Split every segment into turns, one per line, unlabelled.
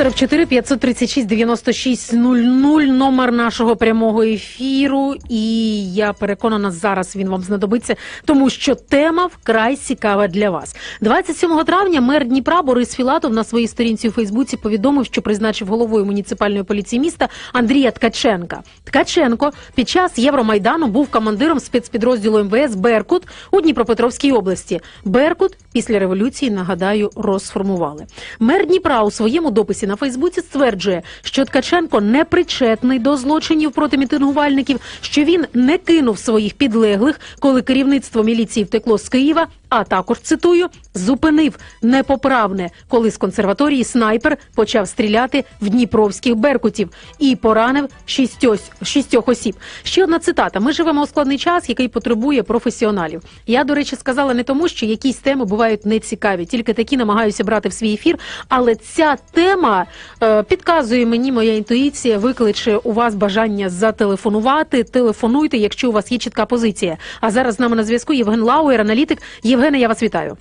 044 536 96 00 номер нашого прямого ефіру. І я переконана, зараз він вам знадобиться, тому що тема вкрай цікава для вас. 27 травня мер Дніпра Борис Філатов на своїй сторінці у Фейсбуці повідомив, що призначив головою муніципальної поліції міста Андрія Ткаченка. Ткаченко під час Євромайдану був командиром спецпідрозділу МВС Беркут у Дніпропетровській області. Беркут після революції, нагадаю, розформували. Мер Дніпра у своєму дописі на Фейсбуці стверджує, що Ткаченко не причетний до злочинів проти мітингувальників, що він не кинув своїх підлеглих, коли керівництво міліції втекло з Києва. А також цитую зупинив непоправне, коли з консерваторії снайпер почав стріляти в дніпровських беркутів і поранив шістьось, шістьох осіб. Ще одна цитата: ми живемо у складний час, який потребує професіоналів. Я, до речі, сказала не тому, що якісь теми бувають нецікаві, тільки такі намагаюся брати в свій ефір. Але ця тема е, підказує мені, моя інтуїція викличе у вас бажання зателефонувати. Телефонуйте, якщо у вас є чітка позиція. А зараз з нами на зв'язку Євген Лауер, аналітик. Євгене, я вас вітаю.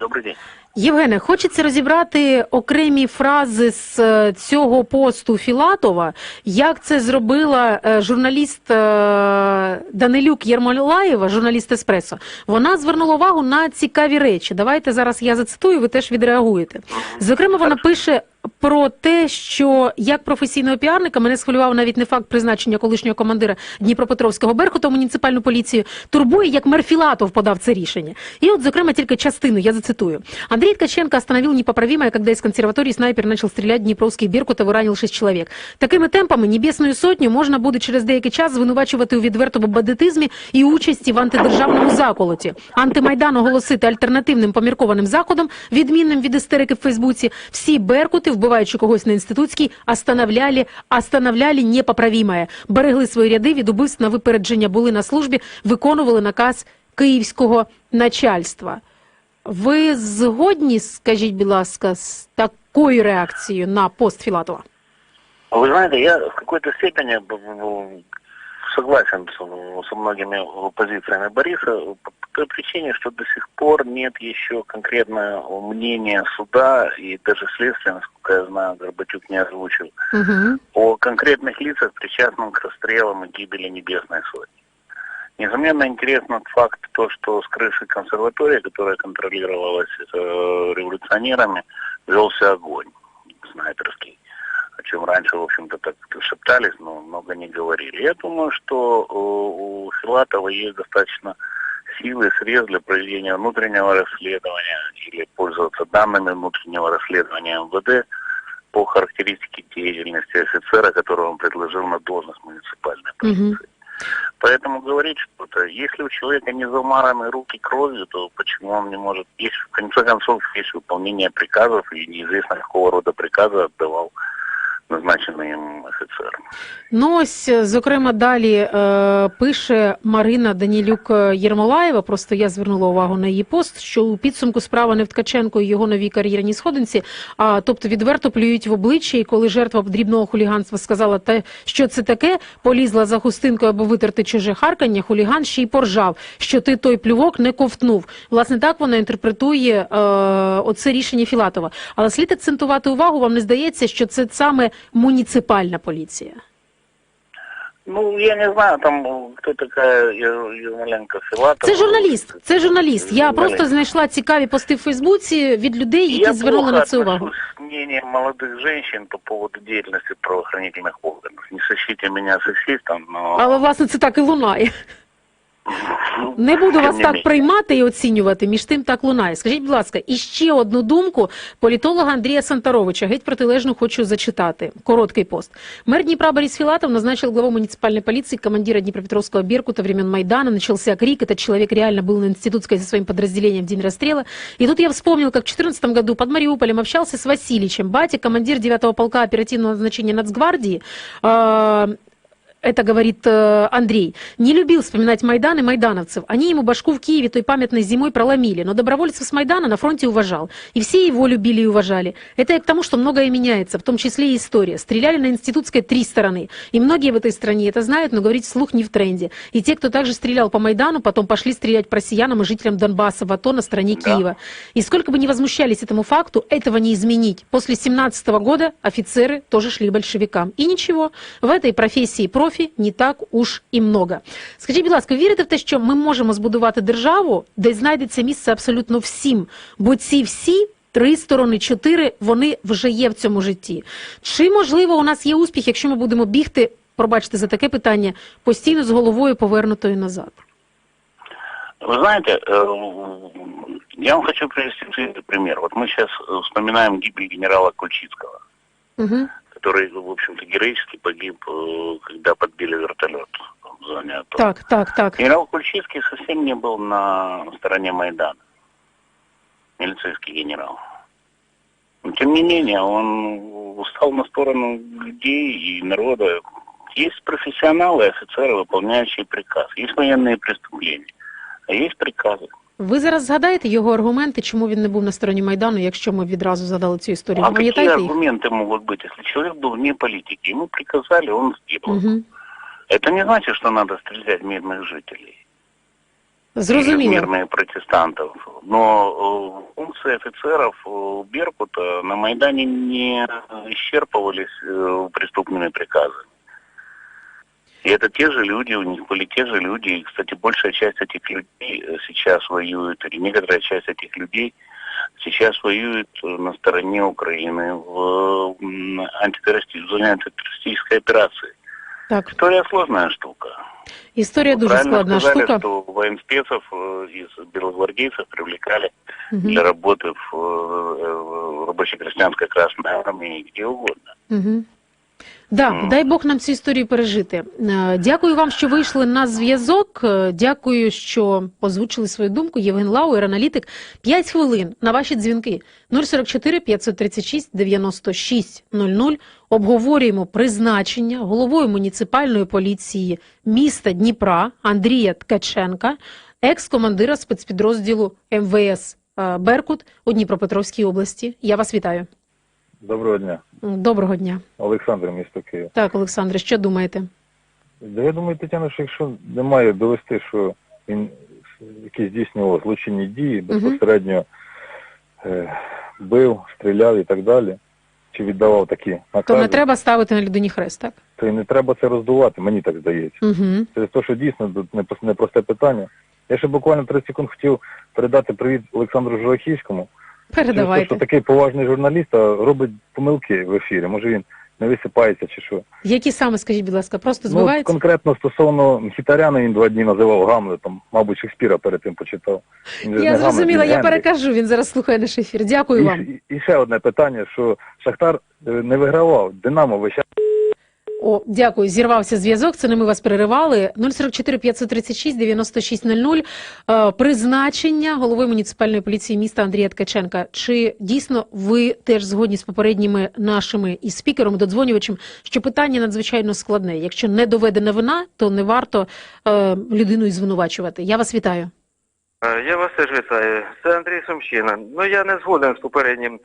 Добрий день.
Євгене, хочеться розібрати окремі фрази з е, цього посту Філатова. Як це зробила е, журналіст е, Данилюк Єрмолаєва, журналіст Еспресо. Вона звернула увагу на цікаві речі. Давайте зараз я зацитую, ви теж відреагуєте. Зокрема, вона пише. Про те, що як професійного піарника мене схвилював навіть не факт призначення колишнього командира Дніпропетровського Беркута в муніципальну поліцію, турбує, як мер Філатов подав це рішення. І от, зокрема, тільки частину я зацитую. Андрей Ткаченко остановил непоправимое, когда из консерватории снайпер начал стрелять в Дніпровський Беркутов і ранив шість чоловік. Такими темпами Небесную сотню можна буде через деякий час звинувачувати у відвертому бандитизмі і участі в антидержавному заколоті. Антимайдан оголосити альтернативним поміркованим заходом, відмінним від істерики в Фейсбуці. Всі Беркути, вбиваючи когось на інститутській, остановляли, остановляли непоправимое. Берегли свої ряди від убивств на випередження, були на службі, виконували наказ київського начальства. Ви згодні, скажіть, будь ласка, з такою реакцією на пост Філатова?
Вы знаете, я в какой-то согласен со многими позициями Бориса по той причине, что до сих пор нет еще конкретного мнения суда и даже следствия, насколько я знаю, Горбатюк не озвучил,
Угу.
о конкретных лицах, причастных к расстрелам и гибели Небесной Сотни. Несомненно, интересен факт то, что с крыши консерватории, которая контролировалась э, революционерами, велся огонь снайперский, о чем раньше, в общем-то, так шептались, но много не говорили. Я думаю, что э, у Филатова есть достаточно силы и средств для проведения внутреннего расследования или пользоваться данными внутреннего расследования МВД по характеристике деятельности офицера, которого он предложил на должность муниципальной полиции.
Угу.
Поэтому говорить что-то, если у человека не замараны руки кровью, то почему он не может... Есть, в конце концов, есть выполнение приказов, и неизвестно, какого рода приказы отдавал назначенный им офицер.
Ну ось, е, зокрема, далі е, пише Марина Данілюк е, Єрмолаєва. Просто я звернула увагу на її пост, що у підсумку справа не в Ткаченко і його новій кар'єрній сходинці, а тобто відверто плюють в обличчя. І коли жертва дрібного хуліганства сказала, те, що це таке, полізла за хустинкою або витерти чуже харкання, хуліган ще й поржав, що ти той плювок не ковтнув. Власне, так вона інтерпретує е, оце рішення Філатова. Але слід акцентувати увагу, вам не здається, що це саме муніципальна поліція.
Ну, я не знаю, там э, кто такая Ер- Ермоленко Филатова.
Це журналіст. Це журналіст. Я
Журналіст.
просто знайшла цікаві пости в Фейсбуці від людей, які
Я
звернули
плохо
на це увагу.
отношусь к мнениям молодых женщин по поводу деятельности правоохранительных органов. Не сочтите меня сексистом, но...
Але власне це так і лунає.
ну,
Не буду
тем
вас
не
так
менее.
приймати і оцінювати. Між тим так лунає. Скажіть, будь ласка, і ще одну думку політолога Андрія Санtaровича. Геть протилежну хочу зачитати. Короткий пост. Мэр Днепра Борис Филатов назначил главу муниципальной полиции командира Днепропетровского Беркута времен Майдана. Начался крик. Этот человек реально был на Институтской со своим подразделением в день расстрела. И тут я вспомнил, как в 2014 году под Мариуполем общался с Васильичем. Батя, командир 9-го полка оперативного назначения Нацгвардии. э, это говорит э, Андрей, не любил вспоминать Майдан и майдановцев. Они ему башку в Киеве той памятной зимой проломили, но добровольцев с Майдана на фронте уважал. И все его любили и уважали. Это я к тому, что многое меняется, в том числе и история. Стреляли на Институтской три стороны. И многие в этой стране это знают, но говорить вслух не в тренде. И те, кто также стрелял по Майдану, потом пошли стрелять по россиянам и жителям Донбасса в АТО на стороне
Да.
Киева. И сколько бы ни возмущались этому факту, этого не изменить. После 17 года офицеры тоже шли к большевикам. І нічого, в этой професії профі не так уж і много. Скажіть, будь ласка, ви вірите в те, що ми можемо збудувати державу, де знайдеться місце абсолютно всім? Бо ці всі три сторони, чотири, вони вже є в цьому житті. Чи можливо у нас є успіх, якщо ми будемо бігти, пробачте за таке питання, постійно з головою повернутою назад?
Вы знаете, э, я вам хочу привести следующий пример. Вот мы сейчас э, вспоминаем гибель генерала Кульчицкого,
Угу.
Который, в общем-то, героически погиб, э, когда подбили вертолет в зоне АТО.
Так, так, так.
Генерал Кульчицкий совсем не был на стороне Майдана. Милицейский генерал. Но, тем не менее, он стал на сторону людей и народа. Есть профессионалы, офицеры, выполняющие приказ. Есть военные преступления. А есть приказы.
Ви зараз згадаєте його аргументи, чому він не був на стороні Майдану, якщо ми відразу згадали цю історію?
А
Ви
какие
пам'ятаєте їх?
аргументы могут быть, если человек был вне политики? Ему приказали, он сделал.
Угу.
Это не значит, что надо стрелять в мирных жителей. или
Зрозуміло.
мирных протестантов. Но э, функции офицеров э, Беркута на Майдане не исчерпывались э, преступными приказами. И это те же люди, у них были те же люди. И, кстати, большая часть этих людей э, сейчас воюет, или некоторая часть этих людей сейчас воюет э, на стороне Украины в, м, антитеррористи- в зоне антитеррористической операции.
Так,
История сложная штука.
історія
Вы
дуже складна
сказали,
штука.
что военспецов э, из белогвардейцев привлекали
Угу.
для работы в, в рабоче-крестьянской Красной Армии, где угодно.
Угу. Да, дай Бог нам цю історію пережити. Е, Дякую вам, що вийшли на зв'язок. Е, Дякую, що озвучили свою думку. Євген Лауер, аналітик. П'ять хвилин на ваші дзвінки 044 536 96 00. Обговорюємо призначення головою муніципальної поліції міста Дніпра Андрія Ткаченка, екс-командира спецпідрозділу МВС е, Беркут у Дніпропетровській області. Я вас вітаю.
Доброго дня,
Доброго дня.
Олександр, місто Київ.
Так, Олександре, що думаєте?
Да я думаю, Тетяна, що якщо немає довести, що він якісь здійснював злочинні дії, безпосередньо е, бив, стріляв і так далі, чи віддавав такі
То не треба ставити на людині хрест, так?
то і не треба це роздувати, мені так здається.
Угу.
Через те, що дійсно тут не- непросте питання. Я ще буквально 30 секунд хотів передати привіт Олександру Журахівському. Через те,
Передавайте.
що такий поважний журналіст робить помилки в ефірі. Може він не висипається чи що.
Які саме, скажіть, будь ласка, просто
Ну, конкретно стосовно Мхітаряна він два дні називав Гамлетом, мабуть, Шекспіра перед тим почитав. Він
я зрозуміла, я
Генрі.
перекажу, він зараз слухає наш ефір. Дякую вам.
І, і ще одне питання, що Шахтар е, не вигравав, Динамо час
О, дякую. Зірвався зв'язок. Це не ми вас переривали. 044 536 9600. Е, Призначення голови муніципальної поліції міста Андрія Ткаченка. Чи дійсно ви теж згодні з попередніми нашими і спікером, і додзвонювачем, що питання надзвичайно складне? Якщо не доведена вина, то не варто е, людину і звинувачувати. Я вас вітаю.
Е, Я вас теж вітаю. Це Андрій Сумщина. Ну я не згоден з попереднім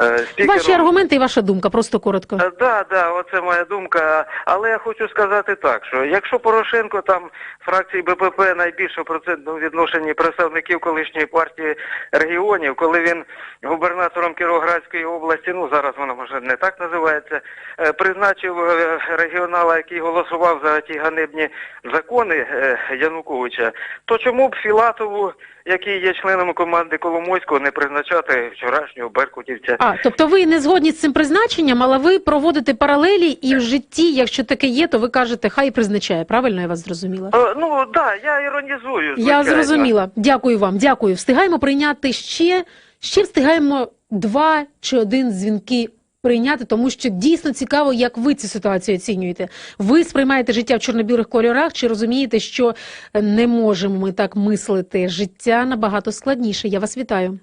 е, спікером.
Ваші аргументи і ваша думка, просто коротко.
Так, да, да, оце моя думка. Але я хочу сказати так, що якщо Порошенко там фракції БПП найбільше в процентному відношенні представників колишньої партії регіонів, коли він губернатором Кіровоградської області, ну зараз вона може не так називається, е, призначив е, регіонала, який голосував за ті ганебні закони е, Януковича, то чому б Філатову, який є членом команди Коломойського, не призначати вчорашнього беркутівця?
А, тобто ви не згодні з цим призначенням, але ви проводите паралелі, і в житті, якщо таке є, то ви кажете, хай призначає. Правильно я вас зрозуміла?
Е, Ну так, да, я іронізую.
Я зрозуміла. Дякую вам. Дякую. Встигаємо прийняти ще, ще встигаємо два чи один дзвінки прийняти, тому що дійсно цікаво, як ви цю ситуацію оцінюєте. Ви сприймаєте життя в чорно-білих кольорах, чи розумієте, що не можемо ми так мислити? Життя набагато складніше. Я вас вітаю.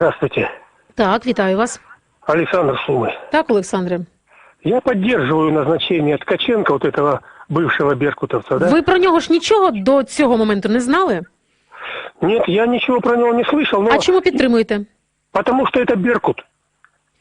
Здравствуйте,
Так, вітаю вас.
Александр Сумы.
Так, Олександре.
Я поддерживаю назначение Ткаченко, вот этого бывшего беркутовца, да?
Ви про нього ж нічого до цього моменту не знали?
Нет, я ничего про него не слышал, но
А чому підтримуєте?
потому что это Беркут.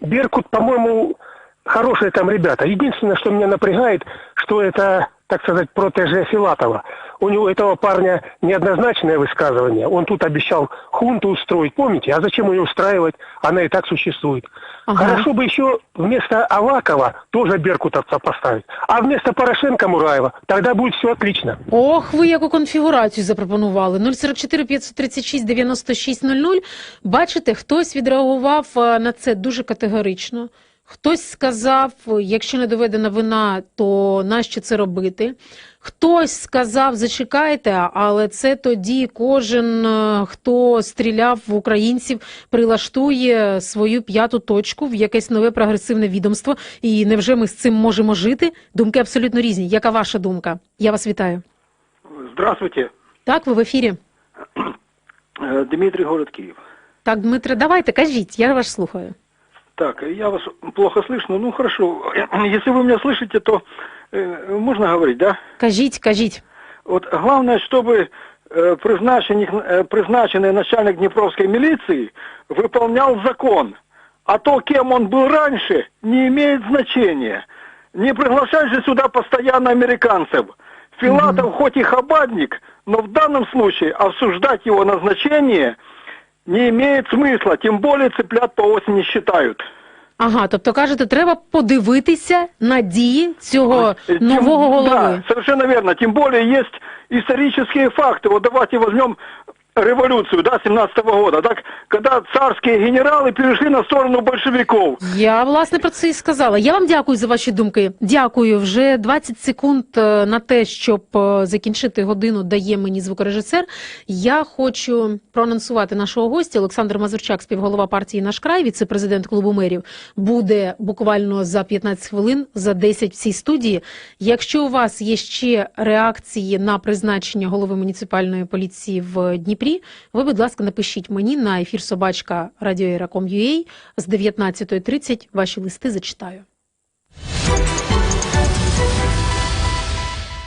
Беркут, по-моему, хорошие там ребята. Единственное, что меня напрягает, что это, так сказать, протеже Филатова У него этого парня неоднозначное высказывание. Он тут обещал хунту устроить, помните? А зачем ее устраивать? Она и так существует.
Ага.
Хорошо бы еще вместо Авакова тоже беркутовца поставить. А вместо Порошенко Мураева. Тогда будет все отлично.
Ох, ви яку конфігурацію запропонували. 044 536 96 00. Бачите, хтось відреагував е, на це дуже категорично. Хтось сказав, якщо не доведена вина, то нащо це робити? Хтось сказав, зачекайте, але це тоді кожен, е, хто стріляв в українців, прилаштує свою п'яту точку в якесь нове прогресивне відомство. І невже ми з цим можемо жити? Думки абсолютно різні. Яка ваша думка? Я вас вітаю.
Здравствуйте,
Так, ви в ефірі.
Э, Дмитрий, город Киев.
Так, Дмитре, давайте, кажіть, я вас слухаю.
Так, я вас плохо слышно. Ну хорошо, если вы меня слышите, то э, можно говорить, да?
Кажіть, кажіть.
Вот главное, чтобы э, призначенный, э, призначенный начальник Днепровской милиции выполнял закон. А то, кем он был раньше, не имеет значения. Не приглашать же сюда постоянно американцев. Филатов хоть и хабадник, но в данном случае обсуждать его назначение не имеет смысла, тем более цыплят по осени считают.
Ага, тобто кажете, треба подивитися на дії цього
Э, тем-
нового голови.
Да, совершенно верно. Тем более есть исторические факты. Вот давайте возьмем революцию, да, 17 года, так, когда царские генералы перешли на сторону большевиков.
Я власне про це і сказала. Я вам дякую за ваші думки. Дякую. Вже 20 секунд е, на те, щоб е, закінчити годину, дає мені звукорежисер. Я хочу проанонсувати нашого гостя. Олександр Мазурчак, співголова партії Наш край, віце-президент клубу мерів, буде буквально за 15 хвилин, за 10 в цій студії. Якщо у вас є ще реакції на призначення голови муніципальної поліції в Дніпрі, ви, будь ласка, напишіть мені на ефір собачка радіоера.com.ua з 19.30. Ваші листи зачитаю.